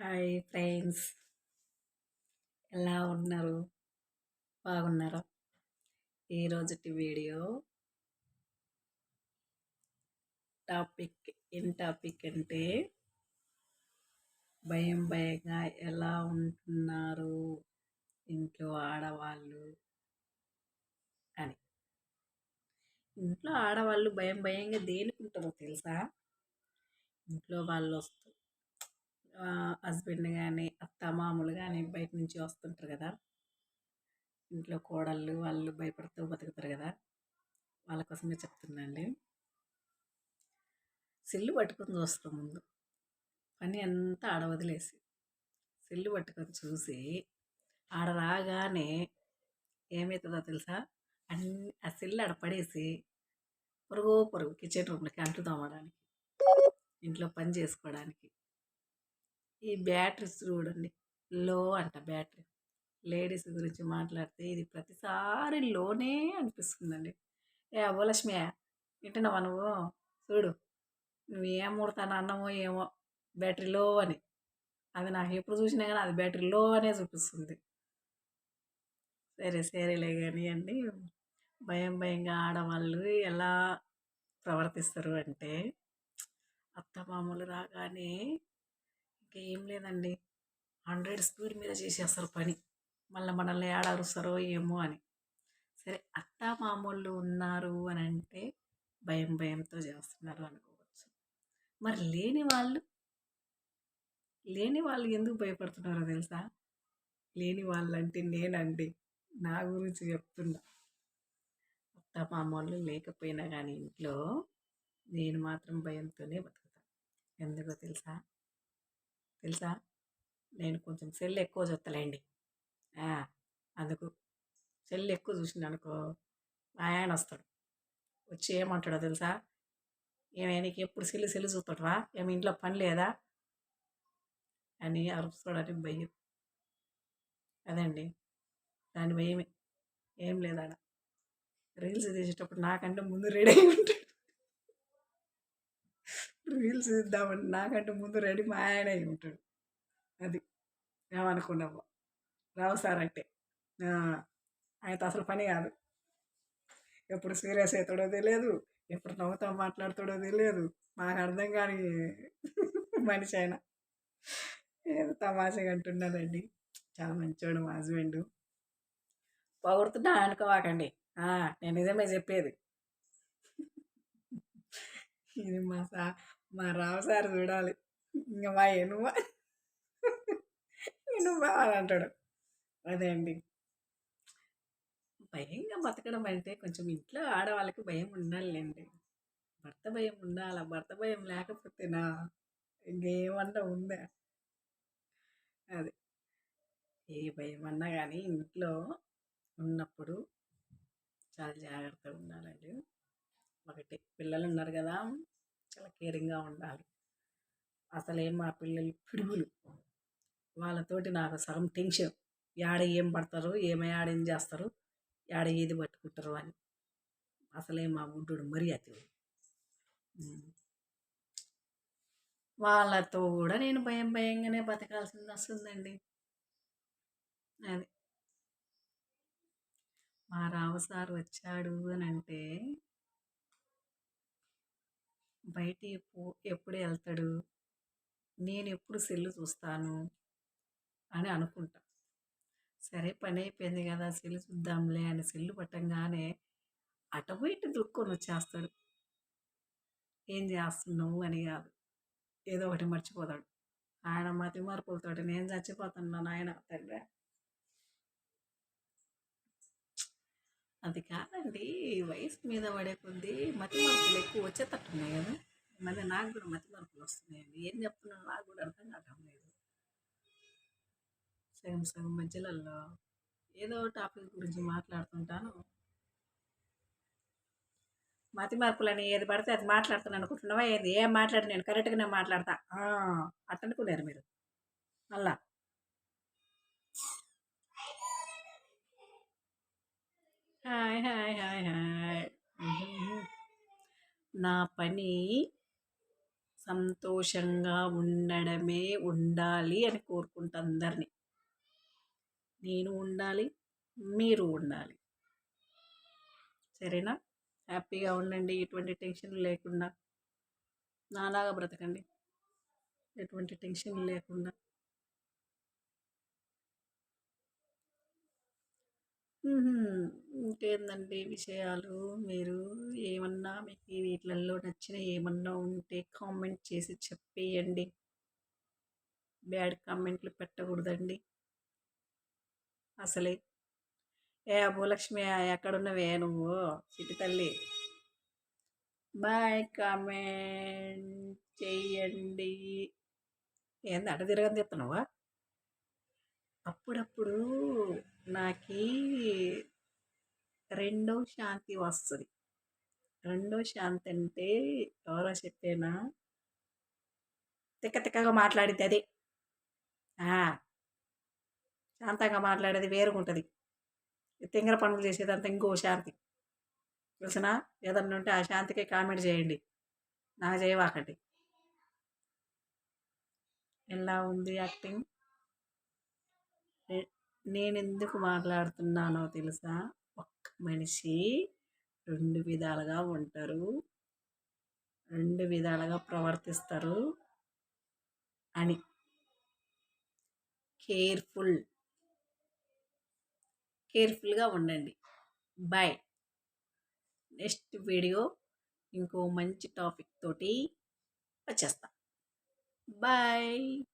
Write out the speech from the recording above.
Hi friends. ఎలా ఉన్నారు? బాగున్నారా? ఈరోజుటి వీడియో టాపిక్ ఏం టాపిక్ అంటే భయం భయంగా ఎలా ఉంటున్నారు ఇంట్లో ఆడవాళ్ళు అని. ఇంట్లో ఆడవాళ్ళు భయం భయంగా దేనికి ఉంటారో తెలుసా? ఇంట్లో వాళ్ళు వస్తూ హస్బెండ్ కానీ అత్త మామూలు కానీ బయట నుంచి వస్తుంటారు కదా! ఇంట్లో కోడళ్ళు వాళ్ళు భయపడుతూ బతుకుతారు కదా! వాళ్ళ కోసమే చెప్తున్నాండి. సెల్లు పట్టుకొని చూస్తాం ముందు. పని అంతా ఆడ వదిలేసి సెల్లు పట్టుకొని చూసి ఆడ రాగానే ఏమవుతుందో తెలుసా? అన్ని ఆ సెల్లు ఆడ పడేసి పొరుగు పొరుగు కిచెన్ రూమ్లకి అంటు తోమడానికి ఇంట్లో పని చేసుకోవడానికి. ఈ బ్యాటరీస్ చూడండి. లో అంట బ్యాటరీ. లేడీస్ గురించి మాట్లాడితే ఇది ప్రతిసారి లోనే అనిపిస్తుందండి. ఏ అవ్వలక్ష్మి వింటున్నావా నువ్వు? చూడు. నువ్వు ఏం ముడతాను అన్నమో ఏమో బ్యాటరీ లో అని. అది నాకు ఎప్పుడు చూసినా కానీ అది బ్యాటరీ లో అనే చూపిస్తుంది. సరే సరేలే కానీ అండి. భయం భయంగా ఆడవాళ్ళు ఎలా ప్రవర్తిస్తారు అంటే అత్తమామలు రాగానే ఇంకేం లేదండి. హండ్రెడ్ స్పీడ్ మీద చేసేస్తారు పని. మళ్ళీ మనల్ని ఏడారుస్తారో ఏమో అని. సరే అత్త మామూళ్ళు ఉన్నారు అని అంటే భయం భయంతో చేస్తున్నారు అనుకోవచ్చు. మరి లేని వాళ్ళు? లేని వాళ్ళు ఎందుకు భయపడుతున్నారో తెలుసా? లేని వాళ్ళంటే నేనండి. నా గురించి చెప్తున్నా. అత్త మామూళ్ళు లేకపోయినా కానీ ఇంట్లో నేను మాత్రం భయంతోనే బతుకుతాను ఎందుకో తెలుసా? తెలుసా? నేను కొంచెం సెల్ ఎక్కువ చూస్తలేండి అందుకు సెల్ ఎక్కువ చూసింది అనుకో మా ఆయన వస్తాడు వచ్చి ఏమంటాడో తెలుసా? ఏమే నీకు ఎప్పుడు సెల్లు సెల్లు చూస్తాడువా ఏమి ఇంట్లో పని లేదా? అని అరుపుతాడని భయం. అదండి. దాని భయమే. ఏం లేదా రీల్స్ తీసేటప్పుడు నాకంటే ముందు రెడీ ఉంటాడు. రీల్స్ ఇద్దామని నాకంటే ముందు రెడీ మా ఆయన అయి ఉంటాడు. అది ఏమనుకున్నావు రావు సార్ అంటే ఆయనతో అసలు పని కాదు. ఎప్పుడు సీరియస్ అవుతాడో తెలియదు. ఎప్పుడు నవ్వుతా మాట్లాడతాడో తెలియదు. మాకు అర్థం కాని మనిషి ఆయన. ఏదో తమాషగా అంటున్నాడండి. చాలా మంచివాడు మా హస్బెండ్. పొగుడుతున్నా అనుకోవాకండి. నేను నిజమే చెప్పేది. ఇది మా సా మా రావు సార్ చూడాలి. ఇంకా మా ఎనుమ ఎనుమ అని అంటాడు. అదే అండి. భయంగా బతకడం అంటే కొంచెం ఇంట్లో ఆడవాళ్ళకి భయం ఉండాలండి భర్త భయం ఉండాలా? భర్త భయం లేకపోతేనా ఇంకేమన్నా ఉందా? అది. ఏ భయం అన్నా కానీ ఇంట్లో ఉన్నప్పుడు చాలా జాగ్రత్తగా ఉండాలండి. ఒకటి పిల్లలు ఉన్నారు కదా. చాలా కేరింగ్గా ఉండాలి. అసలే మా పిల్లలు పిడుగులు. వాళ్ళతోటి నాకు సగం టెన్షన్. యాడ ఏం పడతారు ఏమి ఏం చేస్తారు యాడ ఏది పట్టుకుంటారు అని. అసలే మా బుడ్డుడు మరీ అతి వాళ్ళతో కూడా నేను భయం భయంగానే బతకాల్సింది వస్తుందండి అది. మా రావు సార్ వచ్చాడు అని అంటే బయట ఎప్పుడు వెళ్తాడు నేను ఎప్పుడు సెల్లు చూస్తాను? అని అనుకుంటా. సరే పని అయిపోయింది కదా సెల్లు చూద్దాంలే అని సెల్లు పట్టంగానే అటు ఇటు దుక్కొని వచ్చేస్తాడు. ఏం చేస్తున్నావు అని కాదు. ఏదో ఒకటి మర్చిపోతాడు. ఆయన మతి మార్పులతోటి నేను చచ్చిపోతున్నాను ఆయన తండ్రి. అది కాదండి వయసు మీద పడే కొద్దీ మతి మార్పులు ఎక్కువ వచ్చేటట్టున్నాయి కదా. మళ్ళీ నాకు కూడా మతి మార్పులు వస్తున్నాయండి. ఏం చెప్తున్నాను నాకు కూడా అర్థం కావటం లేదు. సగం సగం మధ్యలలో ఏదో టాపిక్ గురించి మాట్లాడుతుంటాను. మతి మార్పులని ఏది పడితే అది మాట్లాడుతాను అనుకుంటున్నావా? ఏది? ఏం మాట్లాడి నేను కరెక్ట్గానే మాట్లాడతా? అట్టనుకున్నారు మీరు. మళ్ళా హాయ్ హాయ్ హాయ్ హాయ్. నా పని సంతోషంగా ఉండడమే ఉండాలి అని కోరుకుంటా అందరినీ. నేను ఉండాలి మీరు ఉండాలి. సరేనా? హ్యాపీగా ఉండండి ఎటువంటి టెన్షన్ లేకుండా. నాలాగా బ్రతకండి. ఎటువంటి టెన్షన్ లేకుండా. ఇంకేందండి విషయాలు? మీరు ఏమన్నా మీకు వీటిలలో నచ్చిన ఏమన్నా ఉంటే కామెంట్ చేసి చెప్పేయండి. బ్యాడ్ కామెంట్లు పెట్టకూడదండి. అసలే. ఏ భూలక్ష్మి ఎక్కడున్నవే నువ్వు? సిటి తల్లి. బాయ్ కామెంట్ చెయ్యండి ఏంది అట తిరగని చెప్తున్నావా అప్పుడప్పుడు నాకు రెండో శాంతి వస్తుంది. రెండో శాంతి అంటే ఎవరో చెప్పేనా? తిక్క తిక్కగా మాట్లాడితే అది. శాంతంగా మాట్లాడేది వేరుగుంటుంది. తింగర పనులు చేసేదంతా ఇంకో శాంతి. తెలిసిన? ఏదన్నా ఉంటే ఆ శాంతికి కామెంట్ చేయండి. నాకు చేయవాకండి. ఎలా ఉంది యాక్టింగ్? నేను ఎందుకు మాట్లాడుతున్నానో తెలుసా? ఒక్క మనిషి రెండు విధాలుగా ఉంటారు. రెండు విధాలుగా ప్రవర్తిస్తారు. అని. కేర్ఫుల్. కేర్ఫుల్గా ఉండండి. బాయ్. నెక్స్ట్ వీడియో ఇంకో మంచి టాపిక్ తోటి వచ్చేస్తా. బాయ్.